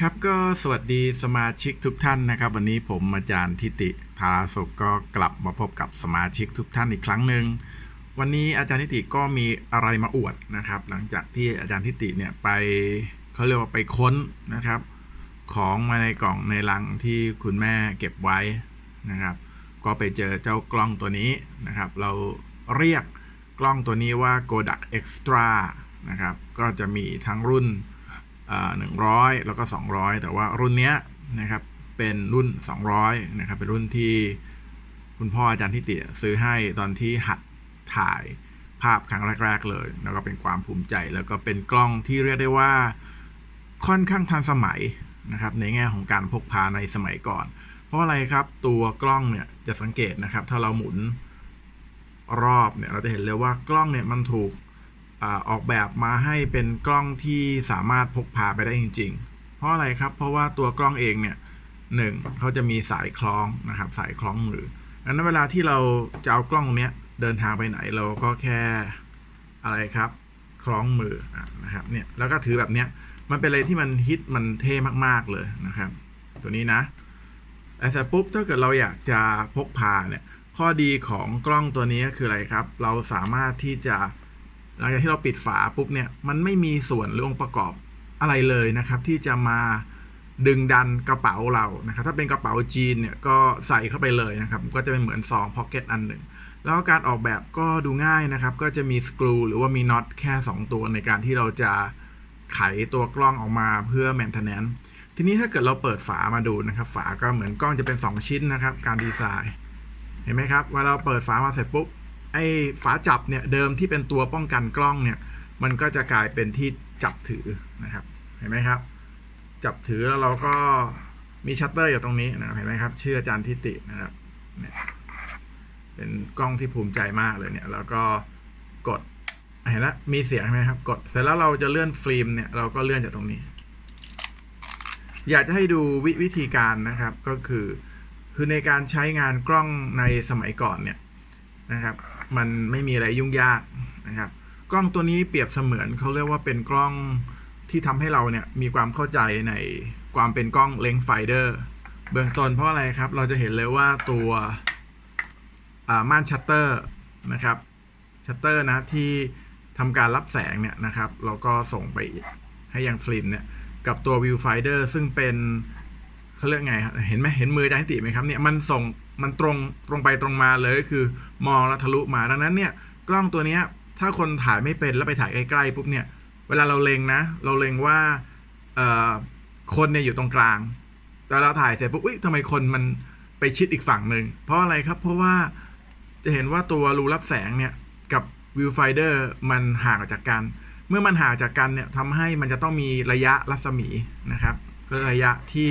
ครับก็สวัสดีสมาชิกทุกท่านนะครับ วันนี้ผมอาจารย์ทิติธาราสุขก็กลับมาพบกับสมาชิกทุกท่านอีกครั้งหนึ่งวันนี้อาจารย์ทิติก็มีอะไรมาอวดนะครับ หลังจากที่อาจารย์ทิติเนี่ยไปเขาเรียกว่าไปค้นนะครับ ของมาในกล่องในลังที่คุณแม่เก็บไว้นะครับ ก็ไปเจอเจ้ากล้องตัวนี้นะครับ เราเรียกกล้องตัวนี้ว่า Kodak Extra นะครับก็จะมีทั้งรุ่น หนึ่งร้อยแล้วก็ 200 แต่ว่ารุ่นเนี้ยนะครับเป็นรุ่น 200นะครับเป็นรุ่นที่คุณพ่ออาจารย์ทิติซื้อให้ตอนที่หัดถ่ายภาพครั้งแรก ๆ เลย แล้วก็เป็นความภูมิใจ แล้วก็เป็นกล้องที่เรียกได้ว่าค่อนข้างทันสมัยนะครับในแง่ของการพกพาในสมัยก่อน เพราะอะไรครับตัวกล้องเนี่ยจะสังเกตนะครับ ถ้าเราหมุนรอบเนี่ยเราจะเห็นเลยว่ากล้องเนี่ยมันถูก ออกแบบมาให้เป็นกล้องที่สามารถพกพาไปได้จริง ๆ เพราะอะไรครับ เพราะว่าตัวกล้องเองเนี่ยหนึ่งเขาจะมีสายคล้องนะครับ สายคล้องมือดังนั้นเวลาที่เราจะเอากล้องเนี้ยเดินทางไปไหนเราก็แค่อะไรครับ คล้องมือนะครับเนี่ยแล้วก็ถือแบบเนี้ยมันเป็นอะไรที่มันฮิตมันเท่มากๆเลยนะครับ ตัวนี้นะแต่เสร็จปุ๊บถ้าเกิดเราอยากจะพกพาเนี่ยข้อดีของกล้องตัวนี้ก็คืออะไรครับ เราสามารถที่จะ หลังจากที่เราปิดฝาปุ๊บเนี่ยมันไม่มีส่วนหรือองค์ประกอบอะไรเลยนะครับ ที่จะมาดึงดันกระเป๋าเรานะครับ ถ้าเป็นกระเป๋าจีนเนี่ยก็ใส่เข้าไปเลยนะครับ ก็จะเป็นเหมือนซองพ็อกเก็ตอันหนึ่ง แล้วการออกแบบก็ดูง่ายนะครับ ก็จะมีสกรูหรือว่ามีน็อตแค่ 2 ตัวในการที่เราจะไขตัวกล้องออกมาเพื่อ maintenance ทีนี้ถ้าเกิดเราเปิดฝามาดูนะครับ ฝาก็เหมือนกล้องจะเป็น 2 ชิ้นนะครับ การดีไซน์ เห็นไหมครับเวลาเราเปิดฝามาเสร็จปุ๊บ ไอ้ฝาจับเนี่ยเดิมที่เป็นตัวป้องกันกล้องเนี่ยมันก็จะกลายเป็นที่จับถือนะครับเห็นไหมครับ จับถือแล้วเราก็มีชัตเตอร์อยู่ตรงนี้นะครับเห็นไหมครับ เชื่ออาจารย์ทิตินะครับเนี่ยเป็นกล้องที่ภูมิใจมากเลยเนี่ยแล้วก็กดเห็นแล้วมีเสียงไหมครับ กดเสร็จแล้วเราจะเลื่อนฟิล์มเนี่ยเราก็เลื่อนจากตรงนี้ อยากจะให้ดูววิธีการนะครับก็คือ คือในการใช้งานกล้องในสมัยก่อนเนี่ยนะครับ มันไม่มีอะไรยุ่งยากนะครับ กล้องตัวนี้เปรียบเสมือนเขาเรียกว่าเป็นกล้องที่ทำให้เราเนี่ยมีความเข้าใจในความเป็นกล้องเลนส์ไฟเดอร์เบื้องต้นเพราะอะไรครับ เราจะเห็นเลยว่าตัวม่านชัตเตอร์นะครับชัตเตอร์นะที่ทำการรับแสงเนี่ยนะครับเราก็ส่งไปให้ยังฟิล์มเนี่ยกับตัววิวไฟเดอร์ซึ่งเป็นเขาเรียกไงเห็นไหมเห็นมือจารย์ติไหมครับเนี่ยมันส่ง มันตรงตรงไปตรงมาเลยก็คือมองแล้วทะลุมาดังนั้นเนี่ยกล้องตัวเนี้ยถ้าคนถ่ายไม่เป็นแล้วไปถ่ายใกล้ๆปุ๊บเนี่ยเวลาเราเล็งนะ เราเล็งว่าคนเนี่ยอยู่ตรงกลาง แต่เราถ่ายเสร็จปุ๊บอุ้ยทำไมคนมันไปชิดอีกฝั่งหนึ่งเพราะอะไรครับเพราะว่าจะเห็นว่าตัวรูรับแสงเนี่ยกับวิวไฟเดอร์มันห่างออกจากกัน เมื่อมันห่างจากกันเนี่ยทำให้มันจะต้องมีระยะรัศมีนะครับ ก็ระยะที่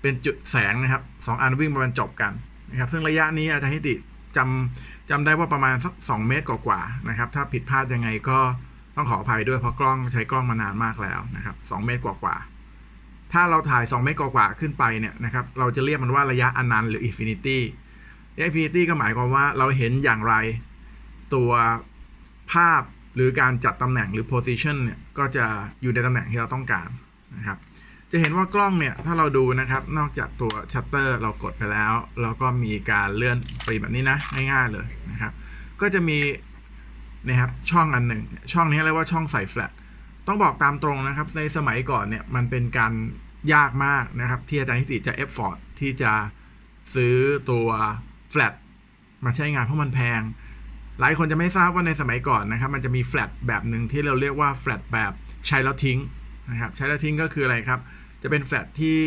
เป็นจุดแสงนะครับสองอันวิ่งมาบรรจบกัน นะครับซึ่งระยะนี้อาจารย์ฮิติจำจำได้ว่าประมาณสัก2เมตรกว่าๆนะครับถ้าผิดพลาดยังไงก็ต้องขออภัยด้วยเพราะกล้องใช้กล้องมานานมากแล้วนะครับ2เมตรกว่าๆถ้าเราถ่าย 2 เมตรกว่าๆขึ้นไปเนี่ยนะครับเราจะเรียกมันว่าระยะอนันต์หรืออินฟินิตี้อินฟินิตี้ก็หมายความว่าเราเห็นอย่างไรตัวภาพหรือการจัดตำแหน่งหรือ position เนี่ยก็จะอยู่ในตำแหน่งที่เราต้องการนะครับ จะเห็นว่ากล้องเนี่ยถ้าเราดูนะครับ นอกจากตัวชัตเตอร์เรากดไปแล้วเราก็มีการเลื่อนฟิล์มแบบนี้นะ ง่ายๆเลยนะครับ ก็จะมีนะครับช่องอันหนึ่ง ช่องนี้เรียกว่าช่องใส่แฟลชต้องบอกตามตรงนะครับ ในสมัยก่อนเนี่ยมันเป็นการยากมากนะครับ ที่อาจารย์ทิติจะเอฟฟอร์ดที่จะซื้อตัวแฟลชมาใช้งานเพราะมันแพง หลายคนจะไม่ทราบว่าในสมัยก่อนนะครับ มันจะมีแฟลชแบบหนึ่งที่เราเรียกว่าแฟลชแบบใช้แล้วทิ้งนะครับ ใช้แล้วทิ้งก็คืออะไรครับ จะเป็นแฟลชที่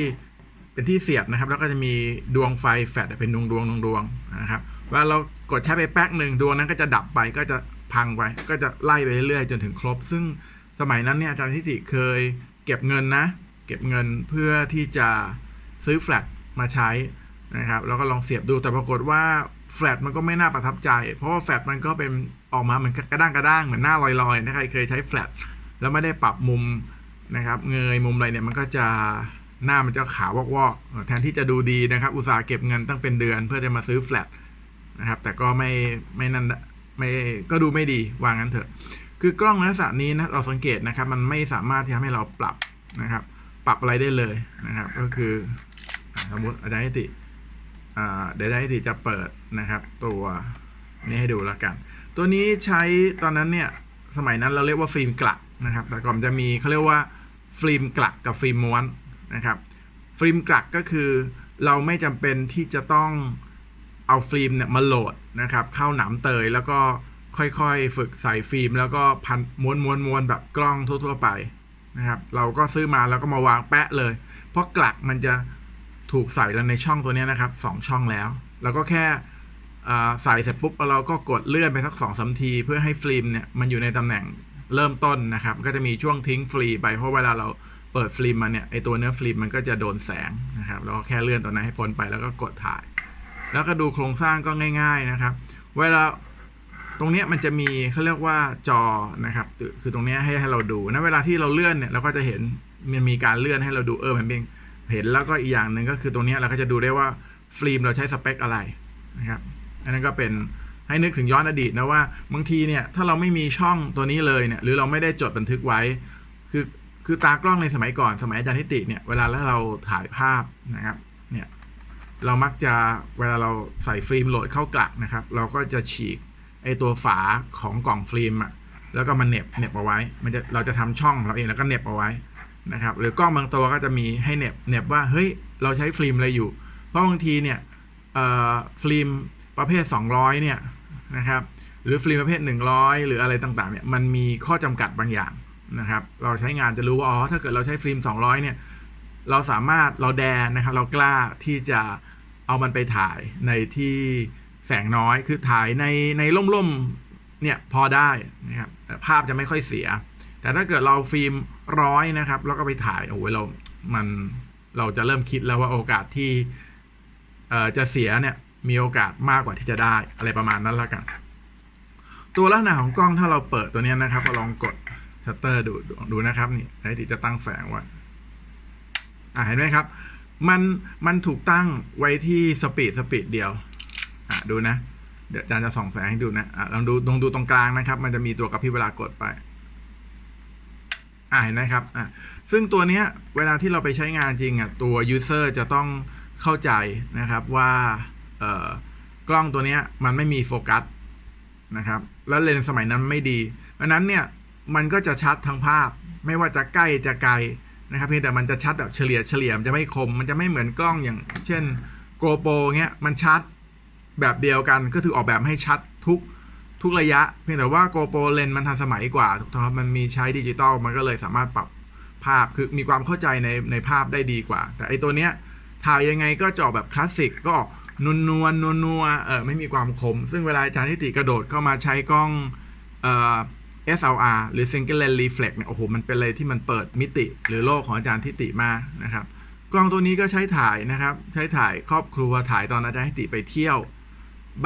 เป็นที่เสียบนะครับ แล้วก็จะมีดวงไฟแฟลชเป็นดวงดวงดวงดวงนะครับเวลาเรากดใช้ไปแป๊กหนึ่งดวงนั้นก็จะดับไปก็จะพังไปก็จะไล่ไปเรื่อยๆจนถึงครบ ซึ่งสมัยนั้นเนี่ยอาจารย์ทิติเคยเก็บเงินนะ เก็บเงินเพื่อที่จะซื้อแฟลชมาใช้นะครับแล้วก็ลองเสียบดูแต่ปรากฏว่าแฟลชมันก็ไม่น่าประทับใจ เพราะว่าแฟลชมันก็เป็นออกมาเหมือนกระด้างกระด้างเหมือนหน้าลอยๆนะใครเคยใช้แฟลชแล้วไม่ได้ปรับมุม นะครับ เงยมุมอะไรเนี่ยมันก็จะหน้ามันจะขาววอกๆแทนที่จะดูดีนะครับ อุตสาห์เก็บเงินตั้งเป็นเดือนเพื่อจะมาซื้อแฟลชนะครับ แต่ก็ไม่ไม่นั่นไม่ก็ดูไม่ดีวางงั้นเถอะ คือกล้องลักษณะนี้นะเราสังเกตนะครับ มันไม่สามารถที่ทำให้เราปรับนะครับ ปรับอะไรได้เลยนะครับ ก็คือสมมติอาจารย์นิติอ่าเดี๋ยวอาจารย์ติจะเปิดนะครับ ตัวนี้ให้ดูแล้วกัน ตัวนี้ใช้ตอนนั้นเนี่ยสมัยนั้นเราเรียกว่าฟิล์มกลักนะครับ แต่ก่อนจะมีเขาเรียกว่า ฟิล์มกลักกับฟิล์มม้วนนะครับฟิล์มกลักก็คือเราไม่จำเป็นที่จะต้องเอาฟิล์มเนี่ยมาโหลดนะครับเข้าหนามเตยแล้วก็ค่อยๆ ฝึกใส่ฟิล์ม แล้วก็พันม้วนม้วนม้วนแบบกล้องทั่วๆไปนะครับเราก็ซื้อมาแล้วก็มาวางแปะเลย เพราะกลักมันจะถูกใส่แล้วในช่องตัวนี้นะครับสองช่องแล้ว แล้วก็แค่ใส่เสร็จปุ๊บเราก็กดเลื่อนไปสักสองสามที เพื่อให้ฟิล์มเนี่ยมันอยู่ในตำแหน่ง เริ่มต้นนะครับ ก็จะมีช่วงทิ้งฟรีไปเพราะเวลาเราเปิดฟิล์มมาเนี่ยไอตัวเนื้อฟิล์มมันก็จะโดนแสงนะครับแล้วก็แค่เลื่อนตัวนั้นให้พ้นไปแล้วก็กดถ่าย แล้วก็ดูโครงสร้างก็ง่าย ๆนะครับ เวลาตรงเนี้ยมันจะมีเขาเรียกว่าจอนะครับ คือตรงเนี้ยให้ให้เราดูนะเวลาที่เราเลื่อนเนี่ยเราก็จะเห็นมันมีการเลื่อนให้เราดูเออมันเป็นเห็นแล้วก็อีกอย่างหนึ่งก็คือตรงเนี้ยเราก็จะดูได้ว่าฟิล์มเราใช้สเปคอะไรนะครับอันนั้นก็เป็น ให้นึกถึงย้อนอดีตนะว่าบางทีเนี่ยถ้าเราไม่มีช่องตัวนี้เลยเนี่ยหรือเราไม่ได้จดบันทึกไว้ คือคือตากล้องในสมัยก่อนสมัยอาจารย์นิติเนี่ยเวลาแล้วเราถ่ายภาพนะครับเนี่ยเรามักจะเวลาเราใส่ฟิล์มโหลดเข้ากลักนะครับ เราก็จะฉีกไอตัวฝาของกล่องฟิล์มอะแล้วก็มาเน็บเน็บเอาไว้ มันจะเราจะทำช่องเราเองแล้วก็เน็บเอาไว้นะครับ หรือกล้องบางตัวก็จะมีให้เน็บเน็บว่าเฮ้ยเราใช้ฟิล์มอะไรอยู่ เพราะบางทีเนี่ยเอ่อฟิล์มประเภท 200 เนี่ย นะครับหรือฟิล์มประเภท 100 หรืออะไรต่างๆเนี่ยมันมีข้อจำกัดบางอย่างนะครับเราใช้งานจะรู้ว่าอ๋อถ้าเกิดเราใช้ฟิล์ม 200 เนี่ยเราสามารถเราแดนนะครับเรากล้าที่จะเอามันไปถ่ายในที่แสงน้อยคือถ่ายในในร่มๆเนี่ยพอได้นะครับภาพจะไม่ค่อยเสีย แต่ถ้าเกิดเราฟิล์มร้อยนะครับแล้วก็ไปถ่ายโอ้ยเรามันเราจะเริ่มคิดแล้วว่าโอกาสที่จะเสียเนี่ย มีโอกาสมากกว่าที่จะได้อะไรประมาณนั้นแล้วกันตัวลักษณะของกล้องถ้าเราเปิดตัวนี้นะครับเราลองกดชัตเตอร์ดูดูนะครับนี่ไอ้ที่จะตั้งแสงไว้อ่าเห็นไหมครับ มันมันถูกตั้งไว้ที่สปีดสปีดเดียวอ่าดูนะ เดี๋ยวอาจารย์จะส่องแสงให้ดูนะอ่าลองดูลองดูตรงกลางนะครับ มันจะมีตัวกระพริบเวลากดไปอ่าเห็นไหมครับอ่าซึ่งตัวเนี้ยเวลาที่เราไปใช้งานจริงอะตัว user จะต้องเข้าใจนะครับว่า กล้องตัวเนี้ยมันไม่มีโฟกัสนะครับ แล้วเลนส์สมัยนั้นไม่ดีดังนั้นเนี่ยมันก็จะชัดทั้งภาพ ไม่ว่าจะใกล้จะไกลนะครับเพียงแต่มันจะชัดแบบเฉลี่ยเฉลี่ยมันจะไม่คม มันจะไม่เหมือนกล้องอย่าง เช่น GoPro เงี้ยมันชัดแบบเดียวกันก็คือออกแบบให้ชัดทุกทุกระยะ เพียงแต่ว่า GoPro เลนส์มันทันสมัยกว่าถูกต้องครับมันมีใช้ดิจิตอลมันก็เลยสามารถปรับภาพคือมีความเข้าใจในในภาพได้ดีกว่า แต่ไอตัวเนี้ยถ่ายยังไงก็จะออกแบบคลาสสิกก็ออก นวลนวลนวลนัวเออไม่มีความคม ซึ่งเวลาอาจารย์ทิติกระโดดเข้ามาใช้กล้องเอ่อ SLR หรือ Single Lens Reflex เนี่ยโอ้โหมันเป็นอะไรที่มันเปิดมิติ หรือโลกของอาจารย์ทิติมากนะครับ กล้องตัวนี้ก็ใช้ถ่ายนะครับ ใช้ถ่ายครอบครัวถ่ายตอนอาจารย์ทิติไปเที่ยว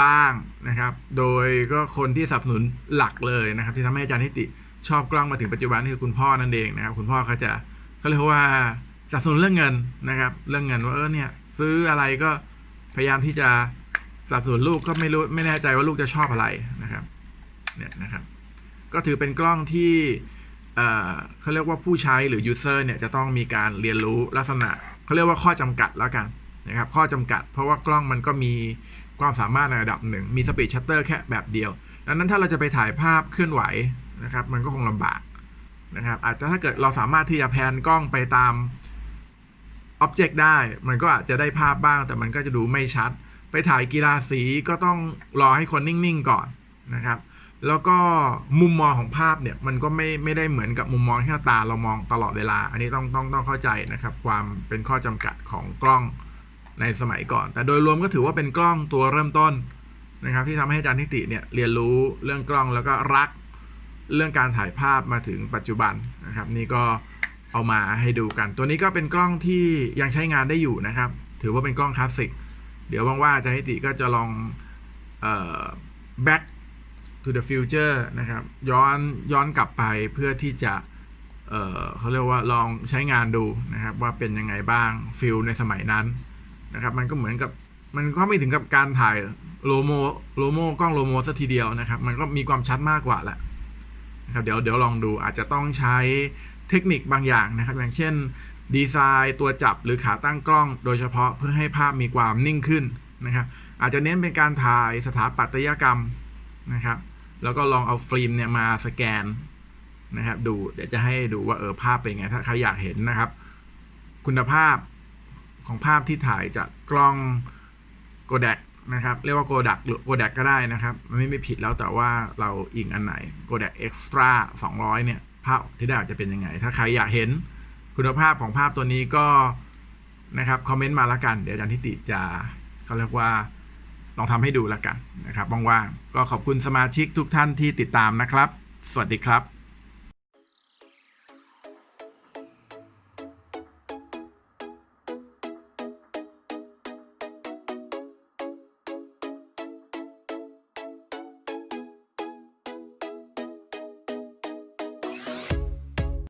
บ้างนะครับ โดยก็คนที่สนับสนุนหลักเลยนะครับ ที่ทำให้อาจารย์ทิติชอบกล้องมาถึงปัจจุบันนี่คือคุณพ่อนั่นเองนะครับ คุณพ่อเขาจะเขาเรียกว่าสนับสนุนเรื่องเงินนะครับ เรื่องเงินว่าเออเนี่ยซื้ออะไรก็ พยายามที่จะสับสนลูกก็ไม่รู้ไม่แน่ใจว่าลูกจะชอบอะไรนะครับเนี่ยนะครับ ก็ถือเป็นกล้องที่เอ่อเขาเรียกว่าผู้ใช้หรือ user เนี่ยจะต้องมีการเรียนรู้ลักษณะเขาเรียกว่าข้อจำกัดแล้วกันนะครับ ข้อจำกัด เพราะว่ากล้องมันก็มีความสามารถในระดับหนึ่ง มีสปีดชัตเตอร์แค่แบบเดียว ดังนั้นถ้าเราจะไปถ่ายภาพเคลื่อนไหวนะครับ มันก็คงลำบากนะครับ อาจจะถ้าเกิดเราสามารถที่จะแพนกล้องไปตาม อ็อบเจกต์ได้ มันก็อาจจะได้ภาพบ้าง แต่มันก็จะดูไม่ชัด ไปถ่ายกีฬาสีก็ต้องรอให้คนนิ่งๆก่อนนะครับ แล้วก็มุมมองของภาพเนี่ยมันก็ไม่ไม่ได้เหมือนกับมุมมองที่ตาเรามองตลอดเวลา อันนี้ต้องต้องต้องเข้าใจนะครับ ความเป็นข้อจำกัดของกล้องในสมัยก่อน แต่โดยรวมก็ถือว่าเป็นกล้องตัวเริ่มต้นนะครับ ที่ทำให้อาจารย์ทิติเนี่ยเรียนรู้เรื่องกล้องแล้วก็รักเรื่องการถ่ายภาพมาถึงปัจจุบันนะครับ นี่ก็ เอามาให้ดูกัน ตัวนี้ก็เป็นกล้องที่ยังใช้งานได้อยู่นะครับ ถือว่าเป็นกล้องคลาสสิก เดี๋ยวว่างๆอาจารย์ทิติก็จะลองเอ่อ back to the future นะครับ ย้อนย้อนกลับไปเพื่อที่จะเอ่อเขาเรียกว่าลองใช้งานดูนะครับว่าเป็นยังไงบ้างฟิลในสมัยนั้นนะครับ มันก็เหมือนกับมันก็ไม่ถึงกับการถ่ายโลโมโลโมกล้องโลโมสัทีเดียวนะครับ มันก็มีความชัดมากกว่าแหละนะครับเดี๋ยวเดี๋ยวลองดูอาจจะต้องใช้ เทคนิคบางอย่างนะครับ อย่างเช่น ดีไซน์ตัวจับหรือขาตั้งกล้อง โดยเฉพาะเพื่อให้ภาพมีความนิ่งขึ้นนะครับอาจจะเน้นเป็นการถ่ายสถาปัตยกรรมนะครับ แล้วก็ลองเอาฟิล์มเนี่ยมาสแกนนะครับดูเดี๋ยวจะให้ดูว่าเออภาพเป็นไงถ้าใครอยากเห็นนะครับ คุณภาพของภาพที่ถ่ายจากกล้องโกด a นะครับเรียกว่าโกดักหรือโกด a ก็ได้นะครับ มันไม่มีผิดแล้วแต่ว่าเราอิงอันไหนโกด a เอ็กซ์ตร้า200เนี่ย ภาพที่ได้จะเป็นยังไง ถ้าใครอยากเห็นคุณภาพของภาพตัวนี้ก็นะครับคอมเมนต์มาละกัน เดี๋ยวอาจารย์ทิติจะเขาเรียกว่าลองทำให้ดูละกันนะครับว่างๆก็ขอบคุณสมาชิกทุกท่านที่ติดตามนะครับ สวัสดีครับ